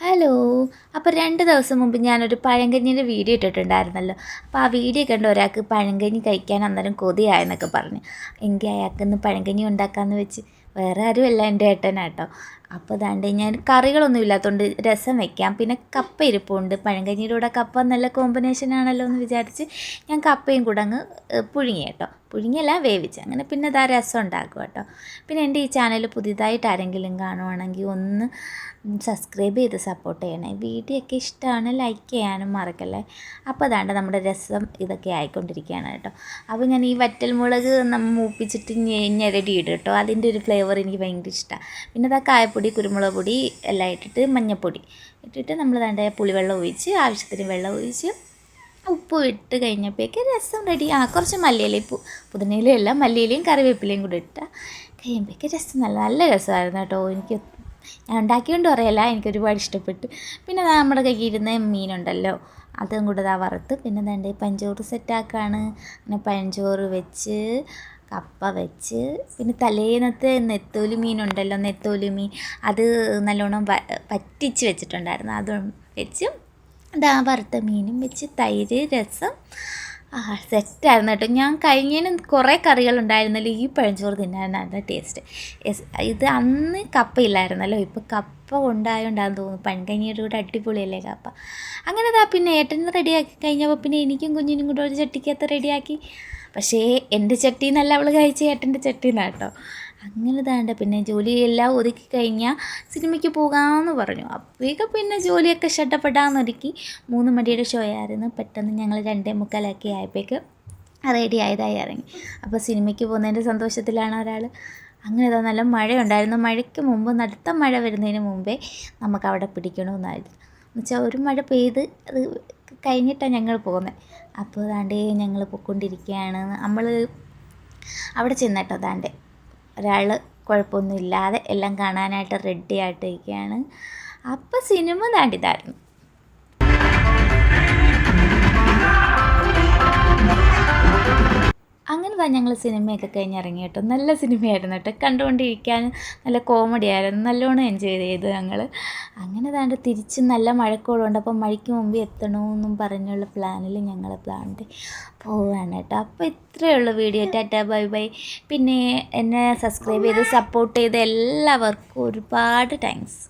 Hello. അപ്പോൾ രണ്ട് ദിവസം മുമ്പ് ഞാനൊരു പഴങ്കഞ്ഞിന്റെ വീഡിയോ ഇട്ടിട്ടുണ്ടായിരുന്നല്ലോ. അപ്പോൾ ആ വീഡിയോ കണ്ട് ഒരാൾക്ക് പഴങ്കഞ്ഞി കഴിക്കാൻ അന്നേരം കൊതിയായെന്നൊക്കെ പറഞ്ഞു. എങ്കിൽ അയാൾക്കൊന്ന് പഴങ്കഞ്ഞി ഉണ്ടാക്കാമെന്ന് വെച്ച്. വേറെ ആരുമല്ല എന്റെ ഏട്ടനാട്ടോ. അപ്പോൾ അതാണ്ട് ഞാൻ കറികളൊന്നും ഇല്ലാത്തതുകൊണ്ട് രസം വെക്കാം. പിന്നെ കപ്പ ഇരിപ്പുണ്ട്. പഴങ്കഞ്ഞിയുടെ കൂടെ കപ്പ നല്ല കോമ്പിനേഷൻ ആണല്ലോ എന്ന് വിചാരിച്ച് ഞാൻ കപ്പയും കൂടെ അങ്ങ് പുഴുങ്ങി കേട്ടോ. പുഴുങ്ങിയല്ല വേവിച്ച്. അങ്ങനെ പിന്നെ ഇതാ രസം ഉണ്ടാക്കും കേട്ടോ. പിന്നെ എന്റെ ഈ ചാനൽ പുതിയതായിട്ട് ആരെങ്കിലും കാണുവാണെങ്കിൽ ഒന്ന് സബ്സ്ക്രൈബ് ചെയ്ത് സപ്പോർട്ട് ചെയ്യണേ. വീഡിയോ ഒക്കെ ഇഷ്ടമാണ് ലൈക്ക് ചെയ്യാനും മറക്കല്ലേ. അപ്പോൾ അതാണ്ട് നമ്മുടെ രസം ഇതൊക്കെ ആയിക്കൊണ്ടിരിക്കുകയാണ് കേട്ടോ. അപ്പോൾ ഞാൻ ഈ വറ്റൽമുളക് നമ്മൾ മൂപ്പിച്ചിട്ട് ഞെരടി ഇടും കേട്ടോ. അതിന്റെ ഒരു ഫ്ലേവർ എനിക്ക് ഭയങ്കര ഇഷ്ടമാണ് പിന്നെ അതാ കായപ്പൊടി കുരുമുളക് പൊടി എല്ലാം ഇട്ടിട്ട് മഞ്ഞൾപ്പൊടി ഇട്ടിട്ട് നമ്മൾ ദാണ്ട് പുളിവെള്ളം ഒഴിച്ച് ആവശ്യത്തിന് വെള്ളം ഒഴിച്ച് ഉപ്പ് ഇട്ട് കഴിഞ്ഞപ്പോഴേക്ക് രസം റെഡി ആ കുറച്ച് മല്ലിയില പു പുതിനയിലയും എല്ലാം മല്ലിയിലയും കറിവേപ്പിലയും കൂടി ഇട്ടാൽ കഴിയുമ്പോഴേക്ക് രസം നല്ല നല്ല രസമായിരുന്നു കേട്ടോ. എനിക്ക് ഞാൻ ഉണ്ടാക്കിയോണ്ട് പറയല്ല എനിക്ക് ഒരുപാട് ഇഷ്ടപ്പെട്ടു. പിന്നെ നമ്മുടെ കയ്യിലിരുന്ന മീനുണ്ടല്ലോ അതും കൂടെ ദാ വറുത്ത്. പിന്നെ എന്താ പഞ്ചോറ് സെറ്റാക്കാണ് പിന്നെ പഞ്ചോറ് വെച്ച് കപ്പ വെച്ച് പിന്നെ തലേന്നത്തെ നെത്തോലി മീനുണ്ടല്ലോ നെത്തോലി മീൻ. അത് നല്ലോണം പറ്റിച്ച് വെച്ചിട്ടുണ്ടായിരുന്നു. അതും വെച്ച് ദാ വറുത്ത മീനും വെച്ച് തൈര് രസം ആ സെറ്റായിരുന്നു കേട്ടോ. ഞാൻ കഴിഞ്ഞതിന് കുറേ കറികൾ കറികളുണ്ടായിരുന്നല്ലോ ഈ പഴഞ്ചോറ് തിന്നാനായിരുന്നു ടേസ്റ്റ് യെസ് ഇത് അന്ന് കപ്പ ഇല്ലായിരുന്നല്ലോ. ഇപ്പോൾ കപ്പ ഉണ്ടായോണ്ടാന്ന് തോന്നുന്നു. പഴങ്കഞ്ഞിയുടെ കൂടെ അടിപൊളിയല്ലേ കപ്പ. അങ്ങനെ അതാ പിന്നെ ഏട്ടൻ റെഡിയാക്കി കഴിഞ്ഞപ്പോൾ പിന്നെ എനിക്കും കുഞ്ഞിനും കൂടെ ഒരു ചട്ടിക്കകത്ത് റെഡിയാക്കി. പക്ഷേ എന്റെ ചട്ടിന്നല്ല അവൾ കഴിച്ച. ഏട്ടന്റെ ചട്ടിന്നാണ് കേട്ടോ. അങ്ങനെ താണ്ട. പിന്നെ ജോലിയെല്ലാം ഒതുക്കി കഴിഞ്ഞാൽ സിനിമയ്ക്ക് പോകാമെന്ന് പറഞ്ഞു. അപ്പോഴേക്കും പിന്നെ ജോലിയൊക്കെ ഷട്ടപ്പെടാമെന്നൊരുക്കി മൂന്ന് മണിയുടെ ഷോ ആയിരുന്നു. പെട്ടെന്ന് ഞങ്ങൾ രണ്ടേ മുക്കാലൊക്കെ ആയപ്പോഴേക്ക് റെഡി ആയതായി ഇറങ്ങി. അപ്പോൾ സിനിമയ്ക്ക് പോകുന്നതിന്റെ സന്തോഷത്തിലാണ് ഒരാൾ അങ്ങനെ ഇതാ നല്ല മഴയുണ്ടായിരുന്നു. മഴയ്ക്ക് മുമ്പ് നടുത്ത മഴ വരുന്നതിന് മുമ്പേ നമുക്ക് അവിടെ പിടിക്കണമെന്നായിരുന്നു എന്നുവെച്ചാൽ ഒരു മഴ പെയ്ത് അത് കഴിഞ്ഞിട്ടാണ് ഞങ്ങൾ പോകുന്നത് അപ്പോൾ ദാണ്ടേ ഞങ്ങൾ പോയിക്കൊണ്ടിരിക്കുകയാണ് നമ്മൾ അവിടെ ചെന്നിട്ടോ ദാണ്ടേ ഒരാൾ കുഴപ്പമൊന്നുമില്ലാതെ എല്ലാം കാണാനായിട്ട് റെഡി ആയിട്ടിരിക്കുകയാണ്. അപ്പോൾ സിനിമ താണ്ടിതായിരുന്നു അങ്ങനെ ഞങ്ങൾ സിനിമയൊക്കെ കഴിഞ്ഞ് ഇറങ്ങി കേട്ടോ. നല്ല സിനിമയായിരുന്നു കേട്ടോ. കണ്ടുകൊണ്ടിരിക്കാൻ നല്ല കോമഡി ആയിരുന്നു. നല്ലോണം എൻജോയ് ചെയ്തു ഞങ്ങൾ. അങ്ങനെ താണ്ട് തിരിച്ച് നല്ല മഴക്കോളുണ്ട്. അപ്പോൾ മഴയ്ക്ക് മുമ്പ് എത്തണമെന്നും പറഞ്ഞുള്ള പ്ലാനിൽ ഞങ്ങൾ പ്ലാനിട്ട് പോവാണ് കേട്ടോ. അപ്പോൾ ഇത്രയേ ഉള്ളൂ വീഡിയോ ടാറ്റാ ബൈ ബൈ. പിന്നെ എന്നെ സബ്സ്ക്രൈബ് ചെയ്ത് സപ്പോർട്ട് ചെയ്ത എല്ലാവർക്കും ഒരുപാട് താങ്ക്സ്